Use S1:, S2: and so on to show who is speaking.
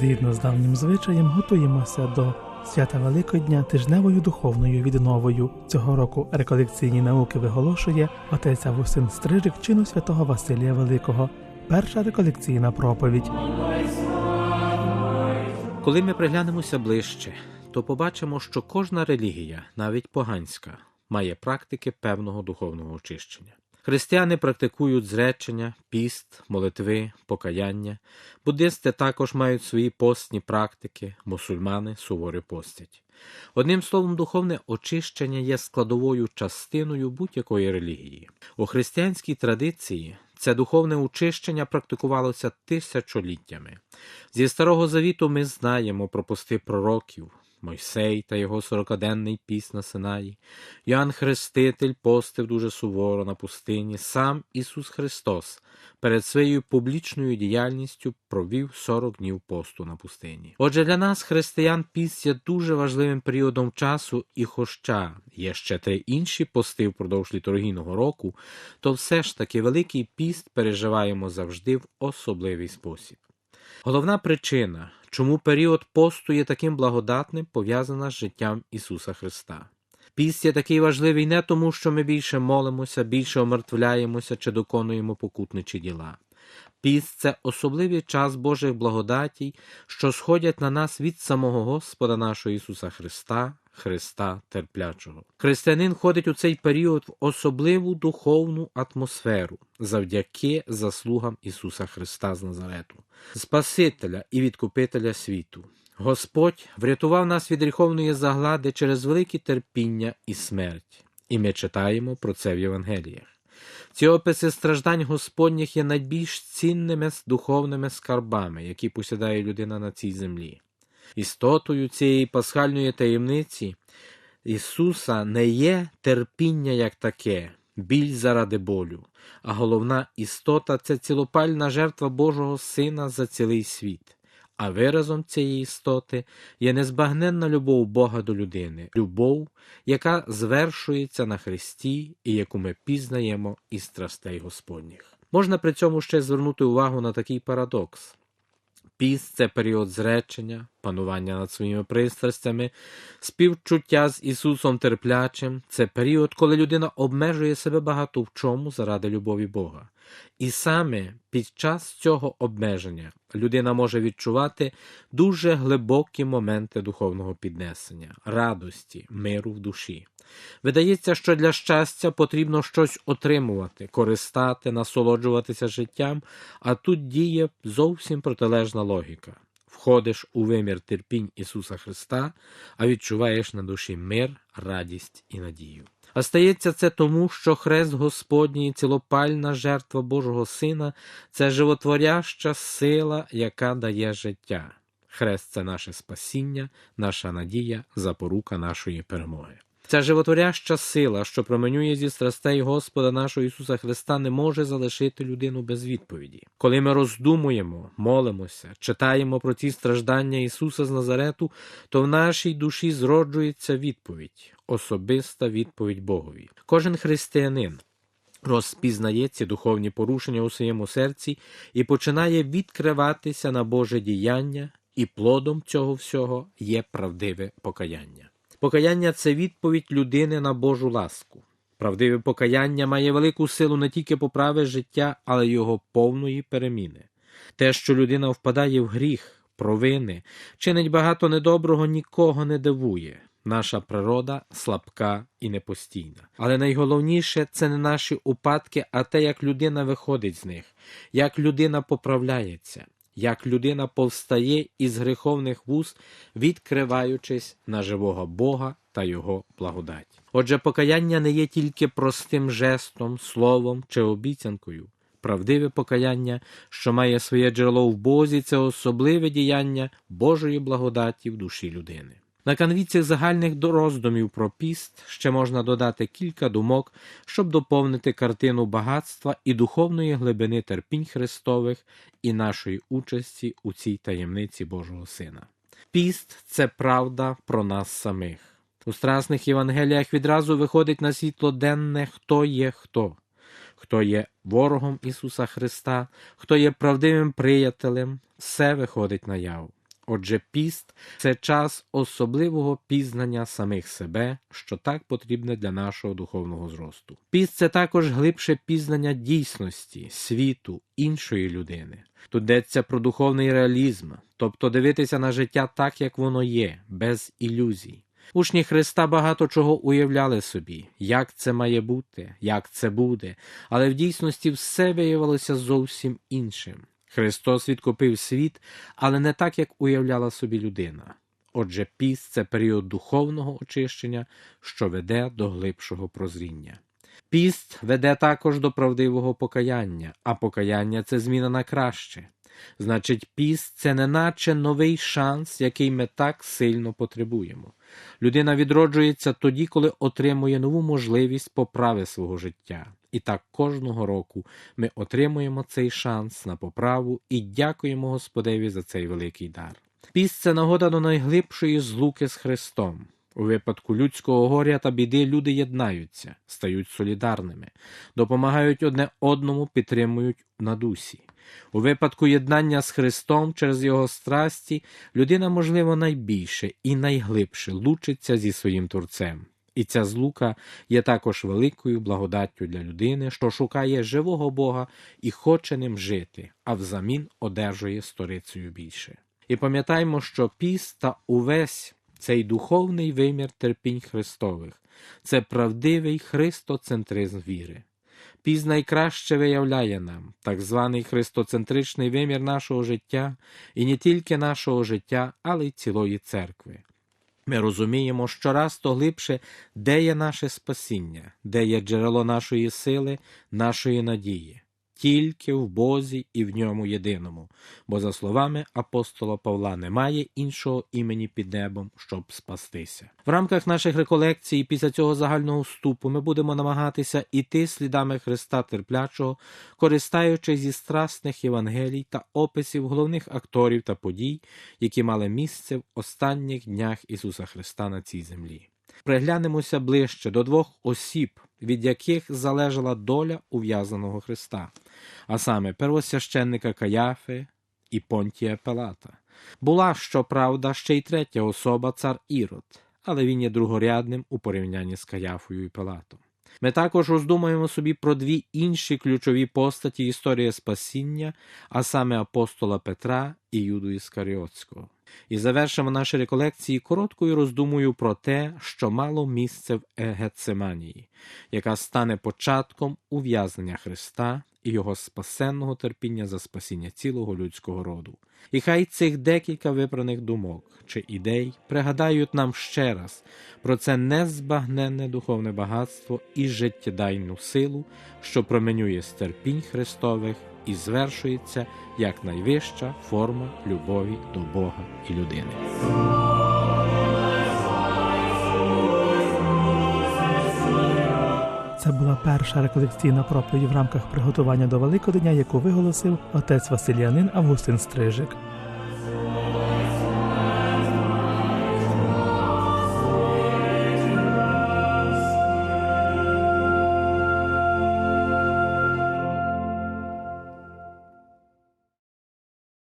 S1: Згідно з давнім звичаєм, готуємося до свята Великодня тижневою духовною відновою. Цього року реколекційні науки виголошує отець Августин Стрижик чину святого Василія Великого. Перша реколекційна проповідь.
S2: Коли ми приглянемося ближче, то побачимо, що кожна релігія, навіть поганська, має практики певного духовного очищення. Християни практикують зречення, піст, молитви, покаяння. Буддисти також мають свої постні практики, мусульмани суворі постять. Одним словом, духовне очищення є складовою частиною будь-якої релігії. У християнській традиції це духовне очищення практикувалося тисячоліттями. Зі Старого Завіту ми знаємо про пости пророків, Мойсей та його сорокаденний піс на Синаї, Йоанн Хреститель постив дуже суворо на пустині, сам Ісус Христос перед своєю публічною діяльністю провів 40 днів посту на пустині. Отже, для нас, християн, піст є дуже важливим періодом часу, і хоча є ще три інші пости впродовж літургійного року, то все ж таки Великий піст переживаємо завжди в особливий спосіб. Головна причина, чому період посту є таким благодатним, пов'язана з життям Ісуса Христа. Піст є такий важливий не тому, що ми більше молимося, більше омертвляємося чи доконуємо покутничі діла. Піст це особливий час Божих благодатій, що сходять на нас від самого Господа нашого Ісуса Христа, Христа терплячого. Християнин ходить у цей період в особливу духовну атмосферу завдяки заслугам Ісуса Христа з Назарету, Спасителя і Відкупителя світу. Господь врятував нас від гріховної заглади через велике терпіння і смерть, і ми читаємо про це в Євангеліях. Ці описи страждань Господніх є найбільш цінними духовними скарбами, які посідає людина на цій землі. Істотою цієї пасхальної таємниці Ісуса не є терпіння як таке, біль заради болю, а головна істота це цілопальна жертва Божого Сина за цілий світ. А виразом цієї істоти є незбагненна любов Бога до людини, любов, яка звершується на Христі і яку ми пізнаємо із страстей Господніх. Можна при цьому ще звернути увагу на такий парадокс. Піст це період зречення, панування над своїми пристрастями, співчуття з Ісусом терплячим це період, коли людина обмежує себе багато в чому заради любові Бога. І саме під час цього обмеження людина може відчувати дуже глибокі моменти духовного піднесення, радості, миру в душі. Видається, що для щастя потрібно щось отримувати, користати, насолоджуватися життям, а тут діє зовсім протилежна логіка. Входиш у вимір терпінь Ісуса Христа, а відчуваєш на душі мир, радість і надію. А стається це тому, що хрест Господній, цілопальна жертва Божого Сина це животворяща сила, яка дає життя. Хрест це наше спасіння, наша надія, запорука нашої перемоги. Ця животворяща сила, що променює зі страстей Господа нашого Ісуса Христа, не може залишити людину без відповіді. Коли ми роздумуємо, молимося, читаємо про ті страждання Ісуса з Назарету, то в нашій душі зроджується відповідь, особиста відповідь Богові. Кожен християнин. Розпізнає ці духовні порушення у своєму серці і починає відкриватися на Боже діяння, і плодом цього всього є правдиве покаяння. Покаяння це відповідь людини на Божу ласку. Правдиве покаяння має велику силу не тільки поправи життя, але й його повної переміни. Те, що людина впадає в гріх, провини, чинить багато недоброго, нікого не дивує. Наша природа слабка і непостійна. Але найголовніше це не наші упадки, а те, як людина виходить з них, як людина поправляється, як людина повстає із гріховних вуст, відкриваючись на живого Бога та Його благодать. Отже, покаяння не є тільки простим жестом, словом чи обіцянкою. Правдиве покаяння, що має своє джерело в Бозі, це особливе діяння Божої благодаті в душі людини. На канві цих загальних роздумів про піст ще можна додати кілька думок, щоб доповнити картину багатства і духовної глибини терпінь Христових і нашої участі у цій таємниці Божого Сина. Піст це правда про нас самих. У страсних Євангеліях відразу виходить на світло денне, хто є хто, хто є ворогом Ісуса Христа, хто є правдивим приятелем, все виходить наяву. Отже, піст це час особливого пізнання самих себе, що так потрібне для нашого духовного зросту. Піст це також глибше пізнання дійсності, світу, іншої людини. Тут йдеться про духовний реалізм, тобто дивитися на життя так, як воно є, без ілюзій. Учні Христа багато чого уявляли собі, як це має бути, як це буде, але в дійсності все виявилося зовсім іншим. Христос відкупив світ, але не так, як уявляла собі людина. Отже, піст це період духовного очищення, що веде до глибшого прозріння. Піст веде також до правдивого покаяння, а покаяння це зміна на краще. Значить, піст це неначе новий шанс, який ми так сильно потребуємо. Людина відроджується тоді, коли отримує нову можливість поправи свого життя. І так кожного року ми отримуємо цей шанс на поправу і дякуємо Господеві за цей великий дар. Піст це нагода до найглибшої злуки з Христом. У випадку людського горя та біди люди єднаються, стають солідарними, допомагають одне одному, підтримують на дусі. У випадку єднання з Христом через його страсті людина, можливо, найбільше і найглибше лучиться зі своїм Творцем. І ця злука є також великою благодаттю для людини, що шукає живого Бога і хоче ним жити, а взамін одержує сторицею більше. І пам'ятаймо, що піст та увесь цей духовний вимір терпінь Христових це правдивий христоцентризм віри. Піст найкраще виявляє нам так званий христоцентричний вимір нашого життя, і не тільки нашого життя, але й цілої церкви. Ми розуміємо щораз то глибше, де є наше спасіння, де є джерело нашої сили, нашої надії. Тільки в Бозі і в ньому єдиному, бо, за словами апостола Павла, немає іншого імені під небом, щоб спастися. В рамках наших реколекцій після цього загального вступу ми будемо намагатися іти слідами Христа терплячого, користаючись зі страсних Євангелій та описів головних акторів та подій, які мали місце в останніх днях Ісуса Христа на цій землі. Приглянемося ближче до двох осіб, від яких залежала доля ув'язаного Христа, а саме первосвященника Каяфи і Понтія Пилата. Була, щоправда, ще й третя особа цар Ірод, але він є другорядним у порівнянні з Каяфою і Пилатом. Ми також роздумаємо собі про дві інші ключові постаті історії спасіння, а саме апостола Петра і Юду Іскаріотського. І завершимо наші реколекції короткою роздумою про те, що мало місце в Гецеманії, яка стане початком ув'язнення Христа і його спасенного терпіння за спасіння цілого людського роду. І хай цих декілька вибраних думок чи ідей пригадають нам ще раз про це незбагненне духовне багатство і життєдайну силу, що променює з терпінь Христових і звершується як найвища форма любові до Бога і людини.
S1: Це була перша реколекційна проповідь в рамках приготування до Великодня, яку виголосив отець Василянин Августин Стрижик.